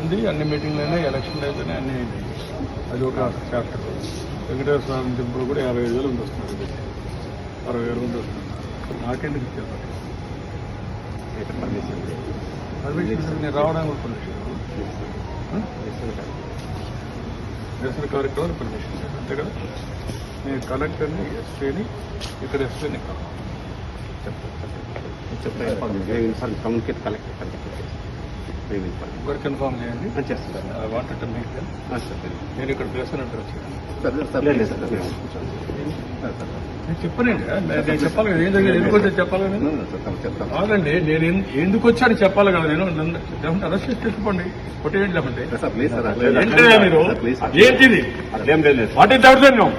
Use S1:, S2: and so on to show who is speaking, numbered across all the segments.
S1: ఉంది అన్ని మీటింగ్లు అయినాయి ఎలక్షన్లు అయితేనే అన్ని అది ఒక చాప్టర్ వెంకటేశ్వర స్వామి టెంపుల్ కూడా యాభై ఐదు వేలు మంది వస్తున్నారు. అరవై వేల మంది వస్తున్నారు నాకెందుకు ఇచ్చారు
S2: పర్మిషన్
S1: నేను రావడానికి పర్మిషన్ నిరసన కార్యక్రమాలు పర్మిషన్ లేదు అంతే కదా నేను కలెక్టర్ని ఎస్పీని ఇక్కడ ఎస్పీని
S2: చెప్తాను communicate collector collector
S1: work inform చేయండి.
S2: చేస్తాను.
S1: ఐ వాంట్ టు మీట్ నేను ఇక్కడ నేను చెప్పనండి నేను నేను చెప్పాలి కదా. ఏం జరిగింది? ఎందుకు వచ్చాను చెప్పాలి కదా? నేను? కాదండి ఎందుకు వచ్చాను చెప్పాలి కదా. నేను నన్ను అరెస్ట్ చేసి తెచ్చుకోండి కొట్టేయండి లేకుంటే.
S2: సార్ ప్లీజ్ సార్
S1: ఏంటి మీరు? ఏంటిది? వాట్ ఈస్ దౌర్జన్యం?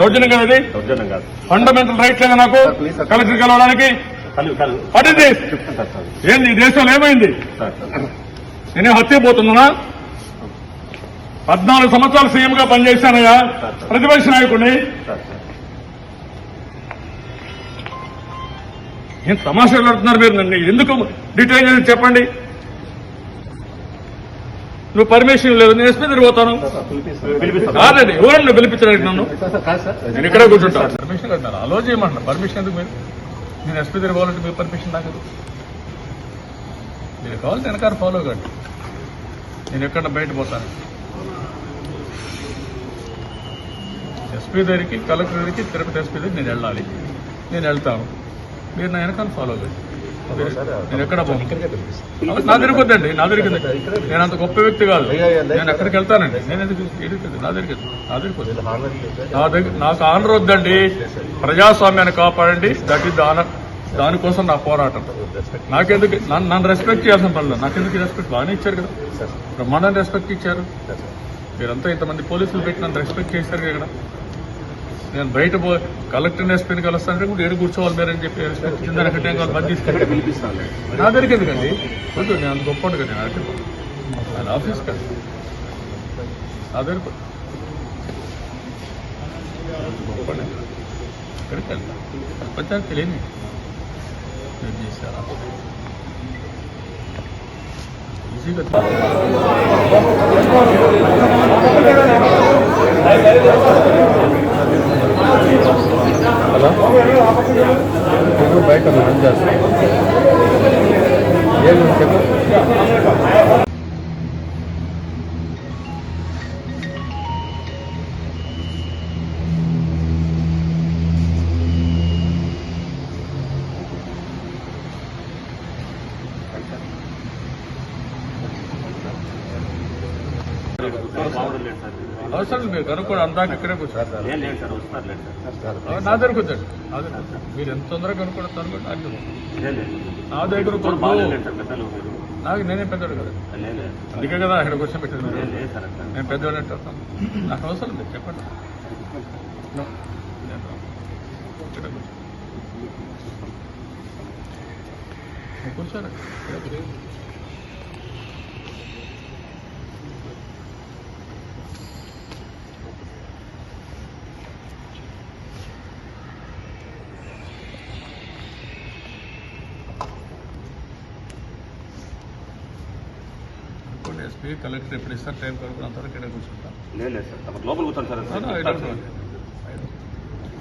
S1: దౌర్జన్యం కదా ఇది.
S2: దౌర్జన్యం కాదు.
S1: ఫండమెంటల్ రైట్స్ లేదా నాకు. కలెక్టర్ కలవడానికి
S2: కలు కలు
S1: వాట్ ఇస్ దిస్ ఏంది ఈ దేశంలో ఏమైంది? నేనే హత్య పోతున్నానా? పద్నాలుగు సంవత్సరాలు సీఎం గా పనిచేశానయ్యా ప్రతిపక్ష నాయకుడిని. ఏం తమాషాలు ఆడుతున్నారు మీరు నన్ను? ఎందుకు డిటైన్ చేసి చెప్పండి? నువ్వు పర్మిషన్ లేదు నేను ఎస్పీ తిరిగిపోతాను కాదండి ఎవరన్నా పిలిపించడానికి నన్ను? నేను ఇక్కడే కూర్చుంటాను పర్మిషన్ అలో చేయమంటున్నా. పర్మిషన్ ఎందుకు మీరు? నేను ఎస్పీ తిరగాలంటే మీ పర్మిషన్ నాకు మీరు కావాలంటే వెనకాల ఫాలో కండి. నేను ఎక్కడ బయట పోతాను. ఎస్పీ దగ్గరికి కలెక్టర్ దగ్గరికి తిరుపతి ఎస్పీ దగ్గరికి నేను వెళ్ళాలి. నేను వెళ్తాను. మీరు నా వెనకాల ఫాలో కండి. నేను ఎక్కడ నా దగ్గరికి వద్దండి నా దగ్గరికి వద్దు. నేను అంత గొప్ప వ్యక్తి కాదు. నేను ఎక్కడికి వెళ్తానండి? నేను ఎందుకు? నా దగ్గరికి. నా దగ్గరికి. నా దగ్గర నాకు ఆనర్ వద్దండి. ప్రజాస్వామ్యాన్ని కాపాడండి. దట్ ఈస్ ఆనర్ దానికోసం నా పోరాటం. నాకెందుకు నన్ను రెస్పెక్ట్ చేయాల్సిన పనులు నాకెందుకు రెస్పెక్ట్ బాగానే ఇచ్చారు కదా. బ్రహ్మాండాన్ని రెస్పెక్ట్ ఇచ్చారు. మీరంతా ఇంతమంది పోలీసులు పెట్టి నన్ను రెస్పెక్ట్ చేశారు కదా. ఇక్కడ నేను బయట పో కలెక్టర్ ఎస్పీని కలుస్తానంటే కూడా ఏడు కూర్చోవాలి మీరని చెప్పి ఇంకా బంద్ తీసుకెళ్ళి
S2: పిలిపిస్తాను
S1: నా దగ్గరికి ఎందుకండి? వద్దు నేను అంత గొప్ప కదా నేను ఆయన ఆఫీస్ కాదు. నా ప్రపంచానికి తెలియని చేశారా? ఈజీగా హలో? బయట రన్ చేస్తాను ఏం చెప్పు.
S2: బాగుండలేదు సార్.
S1: అవసరం మీరు కనుక్కోండి అందాక ఇక్కడే కూర్చోండి. నా దగ్గరకు వచ్చండి. మీరు ఎంత తొందరగా కనుక్కోవడం అనుకోండి నాకు నా దగ్గర నాకు నేనే పెద్దోడు కదా. అందుకే కదా ఇక్కడ క్వశ్చన్
S2: అట్లా.
S1: నేను పెద్దోడు అంటే. నాకు అవసరం లేదు చెప్పండి. No. నేను రాను. ఇక్కడ కూర్చో. నువ్వు కూర్చోరా ఇక్కడ కూర్చో. అనుకోండి ఎస్పీ కలెక్టర్ ఎప్పుడు ఇస్తారు? టైం కనుక్కున్న అంతవరకు ఇక్కడ కూర్చుంటాను
S2: లేదు సార్ తమ లోపల కూర్చోండి సార్.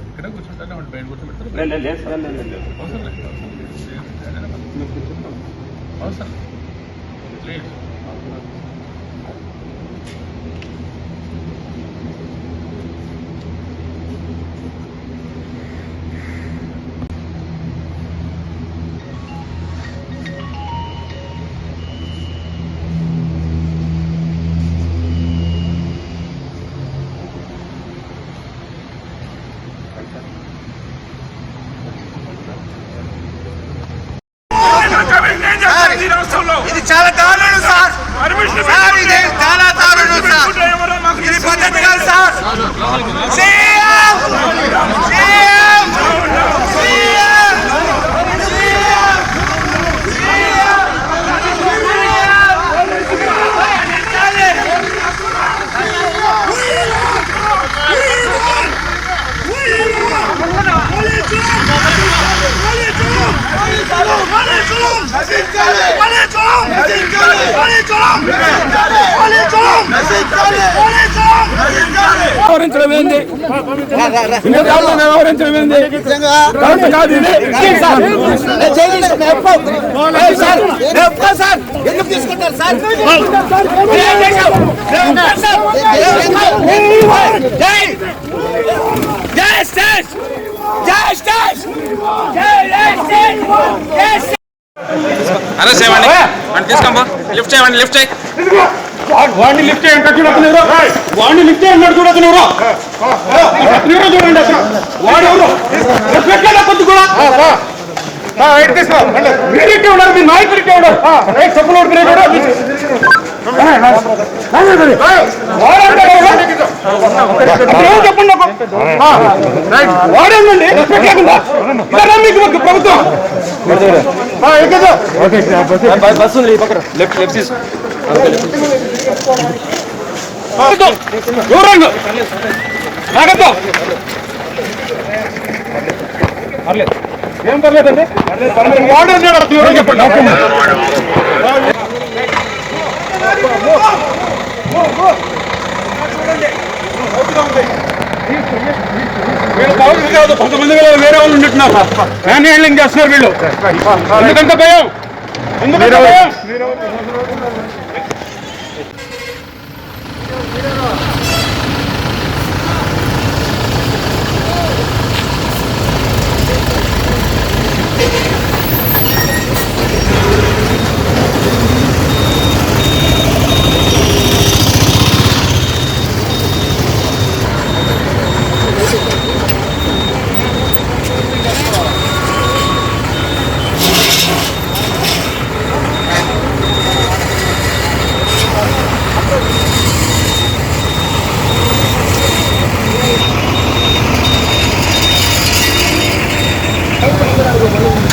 S1: ఇక్కడే కూర్చుంటానే వాడు బయట కూర్చోబెడతారు?
S2: లేదు లేదు లేదు సార్ లేదు లేదు.
S1: అవసరం లేదు
S3: ఇది చాలా దారుణం సార్. సార్ ఇది చాలా దారుణం సార్. ఇది పద్ధతి కాదు సార్. సీఎం సీఎం సీఎం
S1: వ్యవహరించడం ఏంది ఇన్నిసార్లు వ్యవహరించడం ఏంది కరెక్ట్ కాదు
S3: ఎందుకు తీసుకుంటారు సార్ జై జై జై జై జై స్టేట్ జై
S4: అరెస్ట్ చేయండి. వాడిని తీసుకోండి లిఫ్ట్ చేయండి లిఫ్ట్ చేయి.
S1: వాడిని లిఫ్ట్ చేయండి చూడదు వాడిని లిఫ్ట్ చేయండి చూడదు నువ్వు చూడండి అసలు. వాడు ఎవరు? కొద్ది కూడా. మీరికే ఉన్నారు మీ నాయకుడికే ఉన్నారు. రైట్ చెప్పులు చెప్పండి నాకు. రెస్పెక్ట్ లేకుండా ఇదన్నా మీకు ఏం పర్లేదండి వాడు చెప్పండి. వీళ్ళు కాదు కొంతమంది వీళ్ళు వేరే వాళ్ళు ఉంటున్నారు. హ్యాండ్ హ్యాండ్లింగ్ చేస్తున్నారు వీళ్ళు. ఎందుకంత భయం? ఎందుకంత భయం? Thank you.